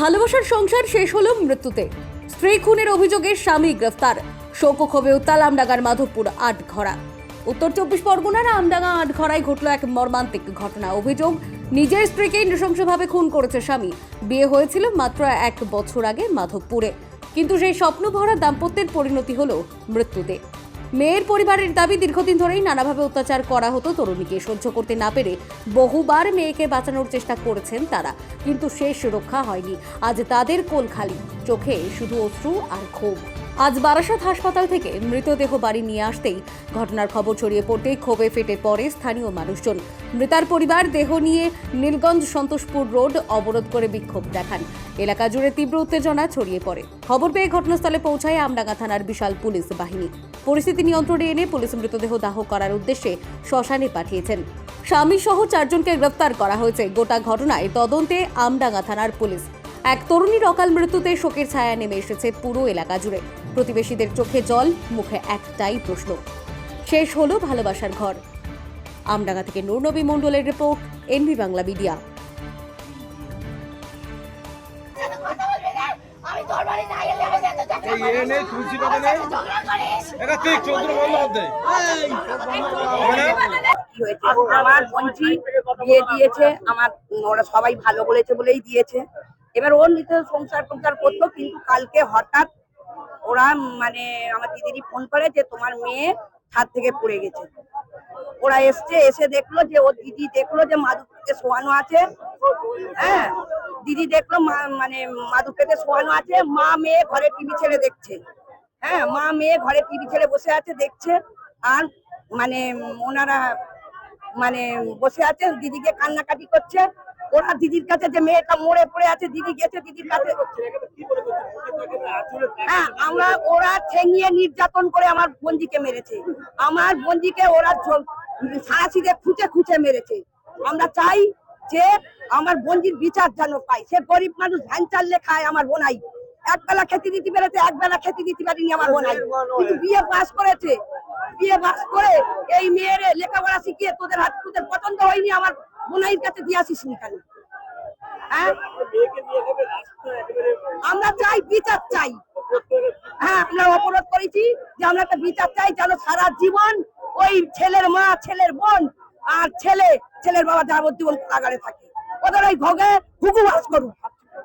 ভালোবাসার সংসার শেষ হলো মৃত্যুতে। স্ত্রী খুনের অভিযোগে স্বামী গ্রেফতার। শোকক্ষোভে উত্তাল আমডাঙ্গার মাধবপুর আট ঘরা উত্তর চব্বিশ পরগনার আমডাঙ্গা আট ঘরায় ঘটল এক মর্মান্তিক ঘটনা। অভিযোগ, নিজের স্ত্রীকেই নৃশংসভাবে খুন করেছে স্বামী। বিয়ে হয়েছিল মাত্র এক বছর আগে মাধবপুরে। কিন্তু সেই স্বপ্ন ভরা দাম্পত্যের পরিণতি হলো মৃত্যুতে। মেয়ের পরিবারের দাবি দীর্ঘদিন ধরেই নানাভাবে অত্যাচার করা হতো তরুণীকে। সহ্য করতে না পেরে বহুবার মেয়েকে বাঁচানোর চেষ্টা করেছেন তারা, কিন্তু শেষ রক্ষা হয়নি। আজ তাদের কোল খালি, চোখে শুধু অশ্রু আর ক্ষোভ। আজ বারাসাত হাসপাতাল থেকে মৃতদেহ বাড়ি নিয়ে আসতেই ঘটনার খবর ছড়িয়ে পড়তেই ক্ষোভে ফেটে পড়ে স্থানীয় মানুষজন। মৃতার পরিবার দেহ নিয়ে নীলগঞ্জ সন্তোষপুর রোড অবরোধ করে বিক্ষোভ দেখান। এলাকা জুড়ে তীব্র উত্তেজনা ছড়িয়ে পড়ে। খবর পেয়ে ঘটনাস্থলে পৌঁছায় আমডাঙ্গা থানার বিশাল পুলিশ বাহিনী। পরিস্থিতি নিয়ন্ত্রণে এনে পুলিশ মৃতদেহ দাহ করার উদ্দেশ্যে শ্মশানে পাঠিয়েছেন। স্বামী সহ চারজনকে গ্রেফতার করা হয়েছে। গোটা ঘটনায় তদন্তে আমডাঙ্গা থানার পুলিশ। এক তরুণীর অকাল মৃত্যুতে শোকের ছায়া নেমে এসেছে পুরো এলাকা জুড়ে। প্রতিবেশীদের চোখে জল, মুখে একটাই প্রশ্ন। শেষ হলো ভালোবাসার ঘর। আমডাঙ্গা থেকে নূরনবী মণ্ডলের রিপোর্ট, এনভি বাংলা মিডিয়া। আমার বোনটি বিয়ে দিয়েছে, আমার, ওরা সবাই ভালো বলেছে বলেই দিয়েছে। এবার ওর নিতে সংসার টংসার করতো কিন্তু কালকে হঠাৎ ওরা মানে আমার দিদিরই ফোন করে যে তোমার মেয়ে ছাদ থেকে পড়ে গেছে। ওরা এসছে, এসে দেখল যে ওর দিদি দেখল যে মাদুকে শোয়ানো আছে। হ্যাঁ দিদি দেখল মা- মানে মাদুকেতে শোয়ানো আছে, মা মেয়ে ঘরে টিভি ছেড়ে দেখছে। হ্যাঁ মা মেয়ে ঘরে টিভি ছেড়ে বসে আছে, দেখছে। আর মানে ওনারা মানে বসে আছে, দিদিকে কান্নাকাটি করছে। ওরা দিদির কাছে যে মেয়েটা মরে পড়ে আছে, দিদি গেছে দিদির কাছে। হ্যাঁ আমরা, ওরা ঠেঙিয়ে নির্যাতন করে আমার বঞ্জিকে মেরেছে। আমার বঞ্জিকে ওরা সারাশিতে খুঁচে খুঁচে মেরেছে। আমরা চাই যে আমার বঞ্জির বিচার যেন পাই সে গরিব মানুষ ধান চাললে খায় আমার বোনাই। একবেলা খেতে দিতে পেরেছে একবেলা খেতে দিতে পারিনি আমার বোনাই। কিন্তু বিয়ে পাস করেছে। বিয়ে পাস করে এই মেয়ের লেখাপড়া শিখিয়ে তোদের হাত তোদের পছন্দ হয়নি আমার বোনাইয়ের কাছে দিয়ে আসিস নি কেন? হ্যাঁ? আমরা চাই বিচার চাই। হ্যাঁ আমরা অপরাধ করেছি যে আমরা একটা বিচার চাই যেন সারা জীবন ওই ছেলের মা, ছেলের বোন আর ছেলে, ছেলের বাবা যাবজ্জীবন কারাগারে থাকে। ওদের ওই ঘরে ঘুঘু বাস করুক।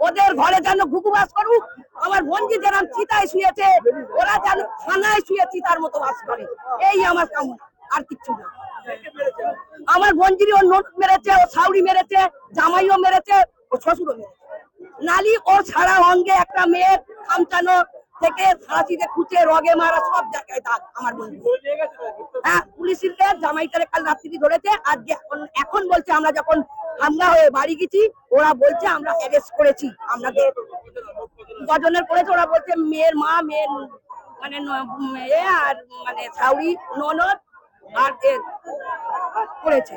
ওদের ঘরে যেন ঘুঘু বাস করুক, আমার বোনজি যেরকম চিতায় শুয়েছে, ওরা যেন থানায় শুয়ে চিতার মতো বাস করে। এই আমার কামনা, আর কিচ্ছু না। আমার বোনজিরি ও নোট মেরেছে, ও সাউরি মেরেছে, জামাইও মেরেছে, ও শ্বশুরও মেরেছে। নালি ও সারা অঙ্গে একটা মেয়ের খামচানো থেকে সারাশিতে খুঁচে রগে মারা সব জায়গায় দাগ আমার বন্ধু। হ্যাঁ পুলিশের জামাইটারে কাল রাত্রি ধরেছে, আজকে এখন বলছে, আমরা যখন হামলা হয়ে বাড়ি গেছি, ওরা বলছে, আমরা অ্যারেস্ট করেছি, আমরা কজনের করেছে, ওরা বলছে, মেয়ের মা, মেয়ের মানে মেয়ে আর মানে সাউরি ননদ আর করেছে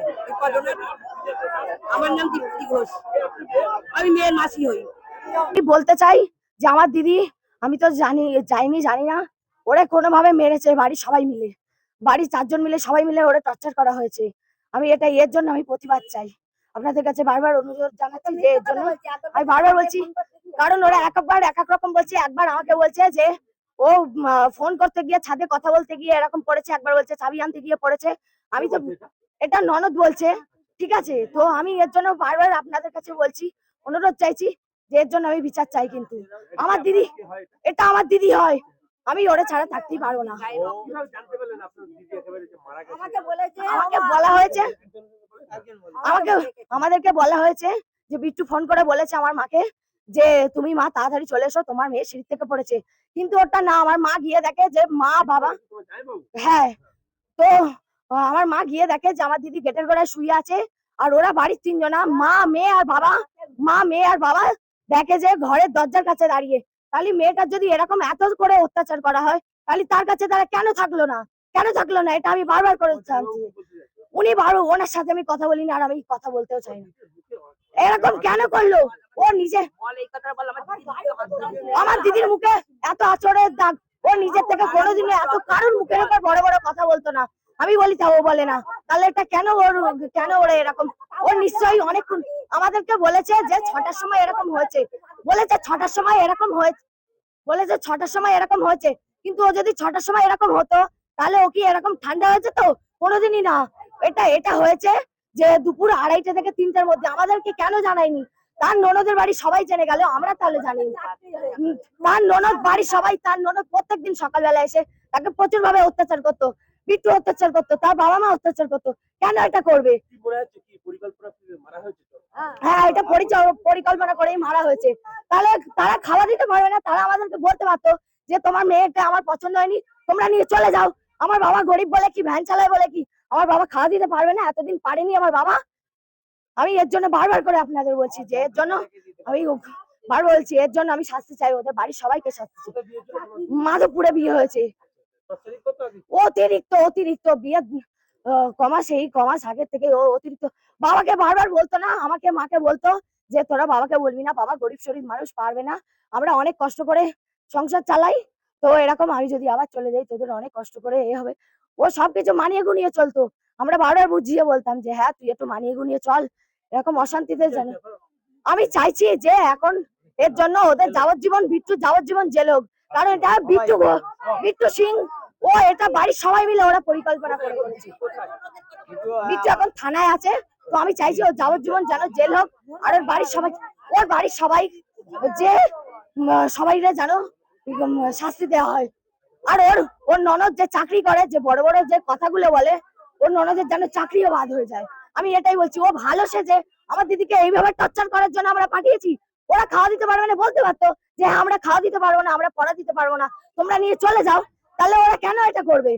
আমার নাম দীপ্তি ঘোষ। আমি মেয়ের মাসি হই। বলতে চাই যে আমার দিদি আমি তো জানি, যাইনি, জানি না। ওরা কোনোভাবে মেরেছে বাড়ির সবাই মিলে। বাড়ির চারজন মিলে সবাই মিলে ওরা টর্চার করা হয়েছে। আমি এটা এর জন্য আমি প্রতিবাদ চাই। আপনাদের কাছে বারবার অনুরোধ জানাচ্ছি যে এর জন্য আমি বারবার বলছি, কারণ ওরা এক একবার এক এক রকম বলছে, একবার আমাকে বলছে যে ও ফোন করতে গিয়ে ছাদে কথা বলতে গিয়ে এরকম পড়েছে, একবার বলছে চাবি আনতে গিয়ে পড়েছে। আমি তো এটা ননদ বলছে, ঠিক আছে? তো আমি এর জন্য বারবার আপনাদের কাছে বলছি, অনুরোধ চাইছি এর জন্য আমি বিচার চাই কিন্তু। আমার দিদি এটা আমার দিদি হয়। আমি ওরে ছাড়া থাকতেই পারব না। আমাকে বলা হয়েছে আমাকে আমাদেরকে বলা হয়েছে যে বিট্টু ফোন করে বলেছে আমার মাকে যে তুমি মা তাড়াতাড়ি চলে এসো তোমার মেয়ে সিঁড়ি থেকে পড়েছে। কিন্তু ওটা না আমার মা গিয়ে দেখে যে মা বাবা হ্যাঁ তো আমার মা গিয়ে দেখে যে আমার দিদি গেটের গোড়ায় শুয়ে আছে আর ওরা বাড়ির তিনজনা মা মেয়ে আর বাবা মা মেয়ে আর বাবা দেখে যে ঘরের দরজার কাছে দাঁড়িয়ে। তাহলে মেয়েটার যদি এরকম এত করে অত্যাচার করা হয় তাহলে তার কাছে তারা কেন থাকল না? কেন থাকল না? এটা আমি বারবার করে চাচ্ছি উনি বারো ওনার সাথে আমি কথা বলিনি আর আমি কথা বলতেও চাই না। এরকম কেন করল? ও নিজে আমার দিদির মুখে এত আচরের দাগ। ও নিজের থেকে কোনোদিনও এত কারোর মুখের উপর বড় বড় কথা বলতো না। আমি বলি তা ও বলে না। তাহলে এটা কেন ওর কেন ওরা এরকম? ও নিশ্চয়ই অনেকক্ষণ আমাদেরকে বলেছে যে ছটার সময় এরকম হয়েছে। বলেছে ছটার সময় এরকম হয়েছে। বলেছে ছটার সময় এরকম হয়েছে। কিন্তু ও যদি ছটার সময় এরকম হতো, তাহলে ও কি এরকম ঠান্ডা হয়েছে তো কোনোদিনই না। এটা এটা হয়েছে যে দুপুর আড়াইটা থেকে তিনটার মধ্যে। আমাদেরকে কেন জানায়নি? তার ননদের বাড়ি সবাই জেনে গেল, আমরা তাহলে জানি। তার ননদ বাড়ি সবাই, তার ননদ প্রত্যেকদিন সকালবেলা এসে তাকে প্রচুর ভাবে অত্যাচার করতো। বিট্টু অত্যাচার করতো, তার বাবা মা অত্যাচার করতো। কেন এটা করবে? তো হ্যাঁ এটা পরিকল্পনা করেই মারা হয়েছে। তাহলে তারা খাওয়া দিতে পারবে না তারা আমাদেরকে বলতে পারতো যে তোমার মেয়েটা আমার পছন্দ হয়নি তোমরা নিয়ে চলে যাও। আমার বাবা গরিব বলে কি ভ্যান চালায় বলে কি আমার বাবা খাওয়া দিতে পারবে না এতদিন পারেনি আমার বাবা। আমি এর জন্য বারবার করে আপনাদের বলছি যে এর জন্য আমি বার বলছি এর জন্য আমি শাস্তি চাই ওদের বাড়ির সবাইকে শাস্তি মাধবপুরে বিয়ে হয়েছে। আগে? অতিরিক্ত অতিরিক্ত বিয়ে কমাস এই কমাস আগে থেকে। ও অতিরিক্ত। বাবাকে বারবার বলতো না, আমাকে মাকে বলতো যে, তোরা বাবাকে বলবি না, বাবা গরিব শরীর মানুষ, পারবে না। আমরা অনেক কষ্ট করে সংসার চালাই। তো এরকম আমি যদি আবার চলে যাই, তোদের অনেক কষ্ট করে এ হবে। ও সবকিছু মানিয়ে গুনিয়ে চলতো। আমরা বারবার বুঝিয়ে বলতাম যে হ্যাঁ তুই একটু মানিয়ে গুনিয়ে চল। এরকম অশান্তিতে জানে আমি চাইছি যে, এখন এর জন্য ওদের যাবজ্জীবন বিট্টু যাবজ্জীবন জেল হোক। কারণ এটা বিট্টু বিট্টু সিং ও এটা বাড়ির সবাই মিলে ওরা পরিকল্পনা করে করেছে বিট্টু এখন থানায় আছে তো আমি চাইছি ওর যাবজ্জীবন যেন জেল হোক আর ওর বাড়ির সবাই ওর বাড়ির সবাই যে সবাইরে যেন শাস্তি দেওয়া হয়। আর ওর ওর ননদ যে চাকরি করে যে বড় বড় যে কথাগুলো বলে ওর ননদের যেন চাকরিও বাদ হয়ে যায়। আমি এটাই বলছি ও ভালো সেজে আমার দিদিকে এইভাবে টর্চার করার জন্য আমরা পাঠিয়েছি ওরা খাওয়া দিতে পারবে না বলতে পারতো যে হ্যাঁ, আমরা খাওয়া দিতে পারব না আমরা পড়া দিতে পারব না তোমরা নিয়ে চলে যাও। তাহলে ওরা কেন এটা করবে?